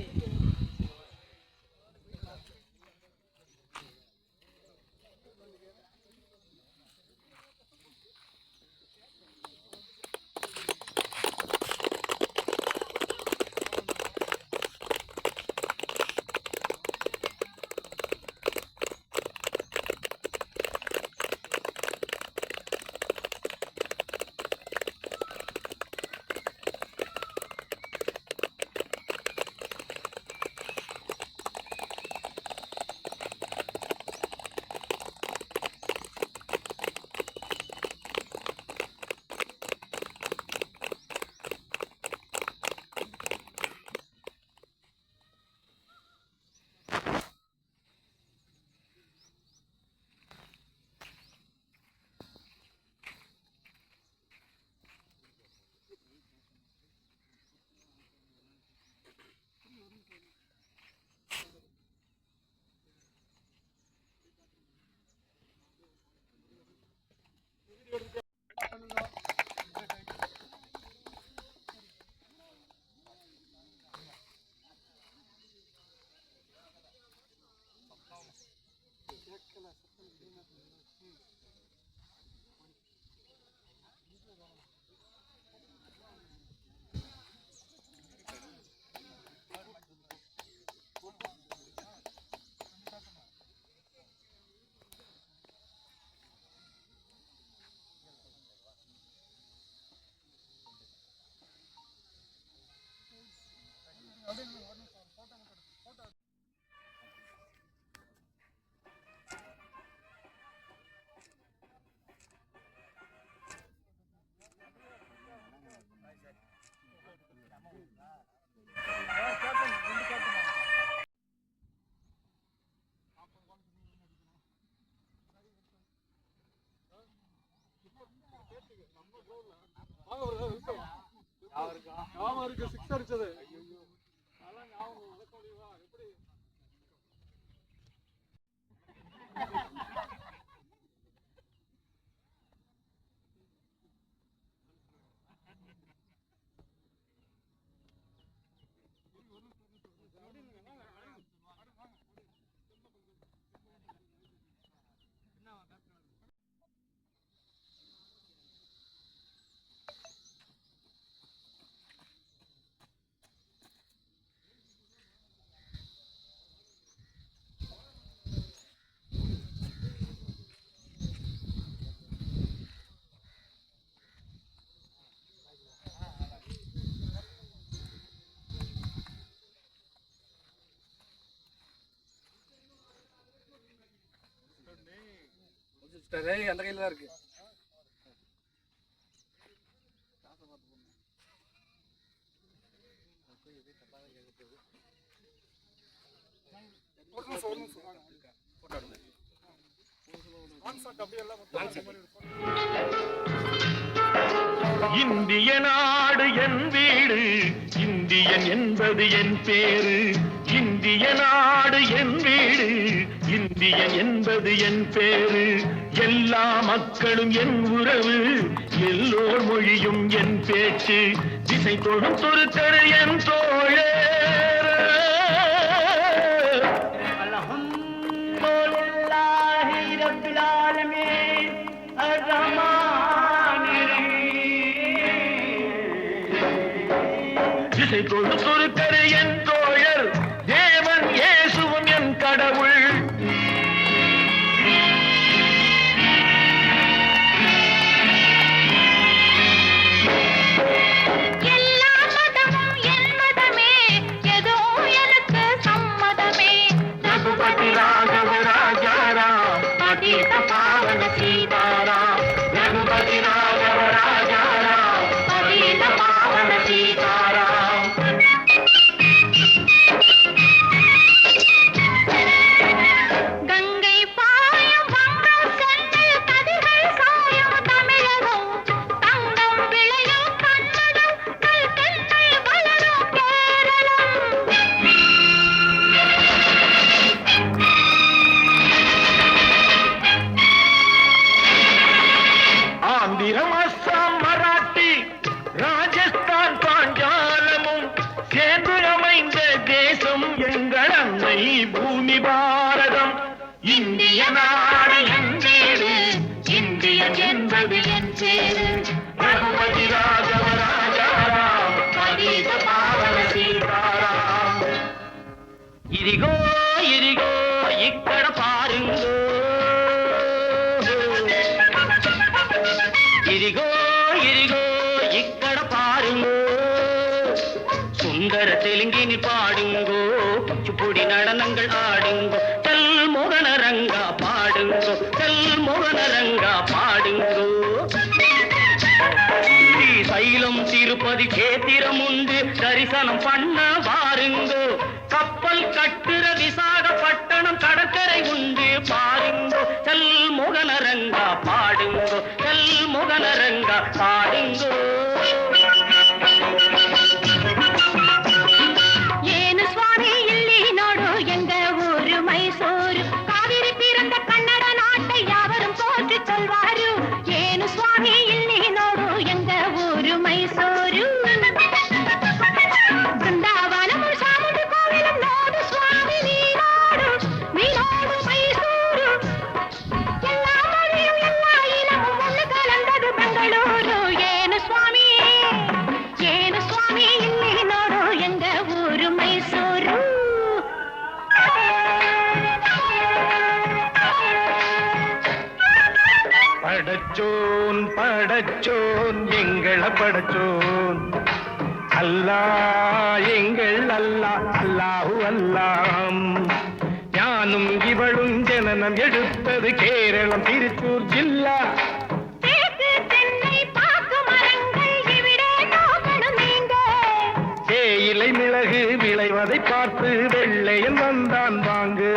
Hey, hey. அவருக்கு six அடிச்சது. அந்த கையில் தான் இருக்கு? ஒரு நிமிஷம் ஒரு நிமிஷம் இந்திய நாடு என் வீடு இந்தியன் என்பது என் பேரு. இந்திய நாடு என் வீடு இந்தியன் என்பது என் பேரு. எல்லா மக்களும் என் உறவு எல்லோர் மொழியும் என் பேச்சு. திசை தொடும் துருத்தரு என் அர்ரஹ்மானிர் திசை தொடு துருத்தரு என் கலங்கி நிப்பாடுங்கோ குச்சிப்பொடி நடனங்கள் ஆடு படைச்சோன் படைச்சோன் எங்களை படைச்சோன். அல்லா எங்கள் அல்லா அல்லாஹு அல்லாம். ஞானும் இவளும் ஜனனம் எடுத்தது கேரளம் திருச்சூர் ஜில்லா. இலை மிளகு விளைவதை பார்த்து வெள்ளையன் வந்தான் வாங்கு.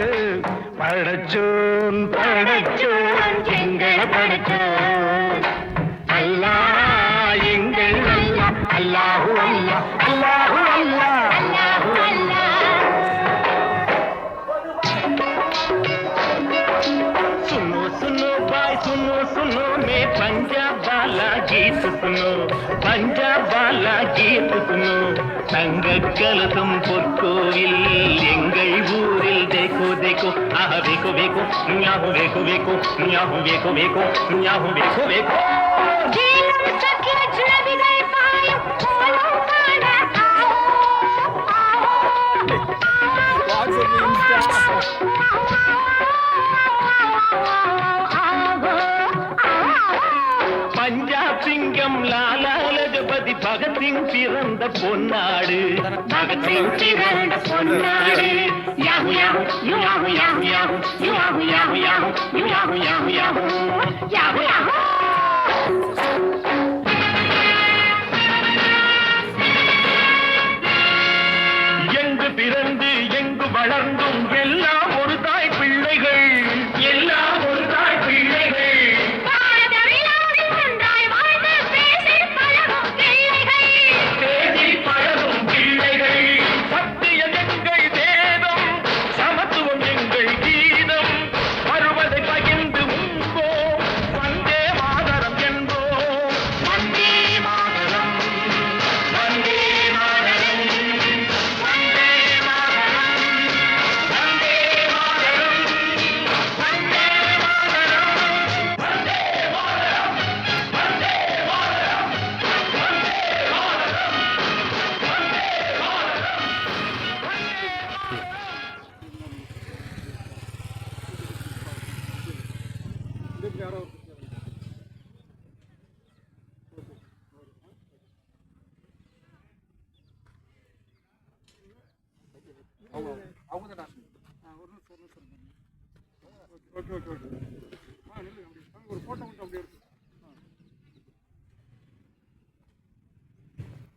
படச்சோன் படச்சோன் எங்களை படச்சோன். பொத்துனோ பஞ்சாபாலாஜி பொத்துனோ தங்க கலசம் பொற்கோவில் எங்கள் ஊரில் தேக்கோ தேக்கோ. ஆஹ வேகோ வேகோ நியாகு வேகோ வேகோ நியாகு வேகோ வேகோ நியாகு வேகோ வேகோ மகத்தின் பிறந்த பொன்னாடு. மகத்தின் பிறந்த பொன்னாடு. யாகு யாகு யாகு யாகு யாகு யாகு யாகு யாகு யாகு யாகு யாகு யாகு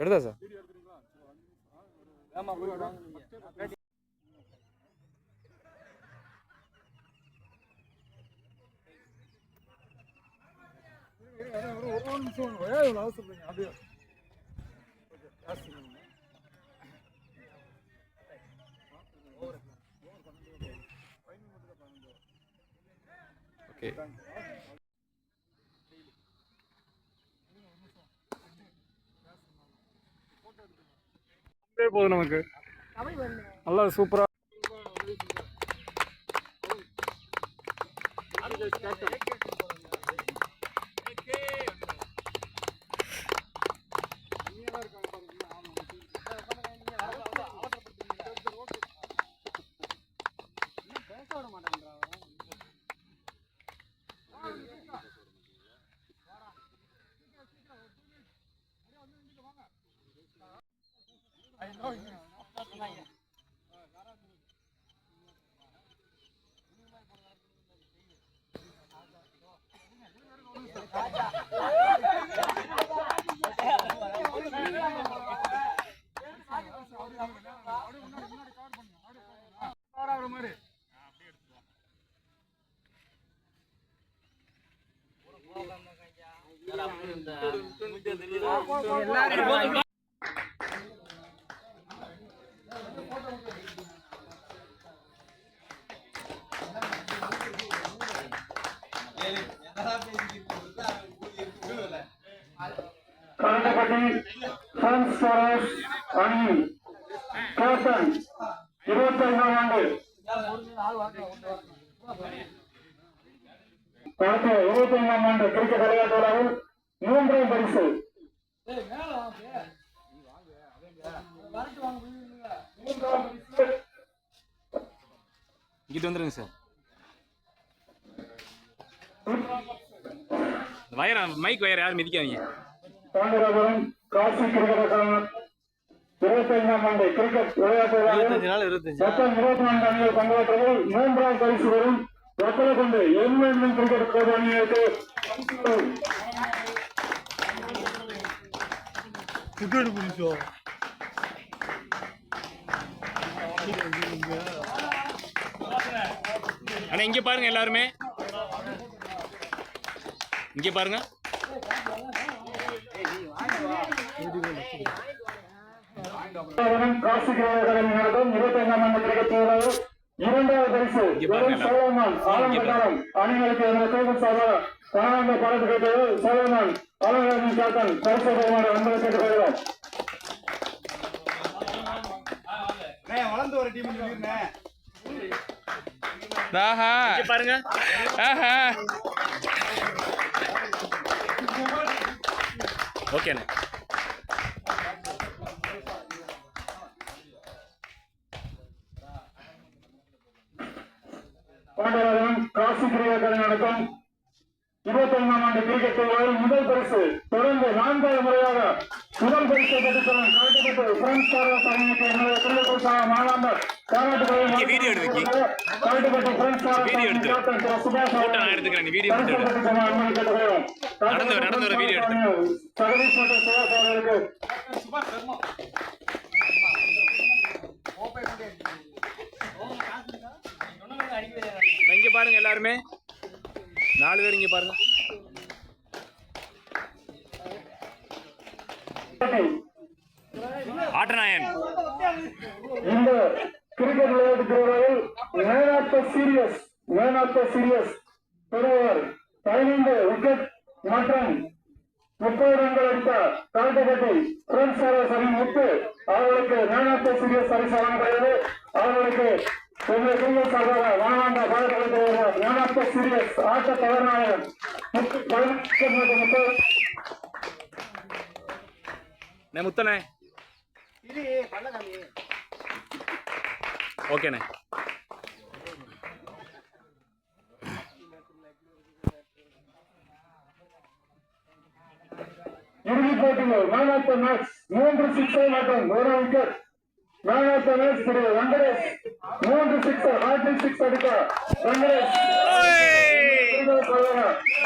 எடுத்தா சார்? ஒரு நிமிஷம் ஏன் அப்படியே ஓகே ஜாஸ்தி போதும் நமக்கு நல்லா சூப்பரா you. கரண்டப்பட்டி பிரான்ஸ் பாரஸ் அணி ஆண்டு ஆண்டு கிரிக்கெட் விளையாட்டு விழாவில் மூன்றாம் பரிசு. இங்கிட்டு வந்துருங்க சார். வயர் மைக் வயர் யாரும் மிதிக்காதீங்க. இருபத்தைந்தாம் ஆண்டு கிரிக்கெட் விளையாட்டு பங்கேற்றதில் மூன்றாம் பரிசு வரும் ஒப்பலை கொண்டு எம்என்எம் கிரிக்கெட் கோடு அணியிற்கு அண்ணா இங்க பாருங்க எல்லாருமே. இங்க பாருங்க. இரண்டாவது பரிசு சோழமான் ஆலம்பட்டாரம் அணிகளுக்கு கோவில் சார்பாக பணவாங்க பாடத்து கேட்டது சோழமான். அலங்காரின் கேப்டன் பரிசு பெறுமாறு பாருங்க ஓகேண்ணே பாண்டியராஜன் காசி கிரிக்கெட் நடக்கும் ஆண்டு கிரிக்கெட் போட்டியில் முதல் பரிசு தொடர்ந்து நான்காவது முறையாக முதல் பரிசை பெற்றுத்தரும் காட்டுப்பட்டு பிரெஞ்ச் சார்வாஸ் அணிக்கு என்னுடைய கிரிக்கெட் இங்க பாருங்க எல்லாருமே. நாலு பேர் இங்க பாருங்க. ஆட்டநாயன். இந்த கிரிக்கெட் விளையாட்டு திருவிழாவில் man of the series man of the series பெறுவர் பதினைந்து விக்கெட் மற்றும் முப்பது ரன்கள் அடித்த காட்டுப்பட்டி பிரெஞ்ச் சாரஸ் அணி முத்து அவர்களுக்கு man of the series service வழங்கப்படுகிறது அவர்களுக்கு எங்கள் கிரிக்கெட் சார்பாக மேன் ஆஃப் த சீரியஸ் ஆட்ட தலைநாயகன் முத்து முப்பது. நான் முத்தனே ஓகேண்ணே இறுதிப் போட்டியில் மேன் ஆஃப் த மேட்ச் மூன்று சிக்ஸர் மற்றும் ஒரு wicket man of the match Thiru Venkatesh மூன்று சிக்ஸர் ஹார்ட்ரிக் சிக்ஸ் அடித்த வெங்கடேஷ்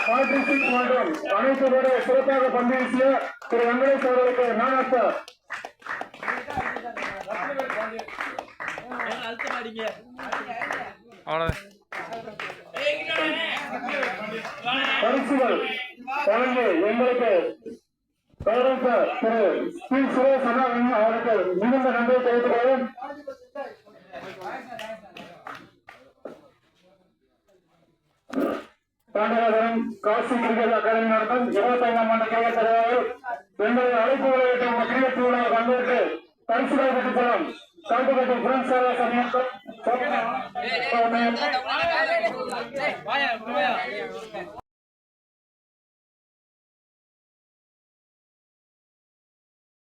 ஹார்ட்ரிக் சிக்ஸ் மற்றும் அனைத்து பேரை சிறப்பாக பந்து வீசிய திரு வெங்கடேஷ் அவர்களுக்கு மேன் பரிசுகள் வழங்கி எங்களுக்கு கௌரவ திரு பி. சுரேஷ் அண்ணா அவருக்கு மிகுந்த நன்றி தெரிவித்துக் பாண்டவரம் காசி கிரிக்கெட் அகாடமி நடத்தும் இருபத்தி ஐந்தாம் ஆண்டு கிரிக்கெட் தலைவர் எங்களுடைய அழைப்பு விளையாட்டு உங்கள் கிரிக்கெட் பங்கேற்று பரிசுகளை பெற்றுத்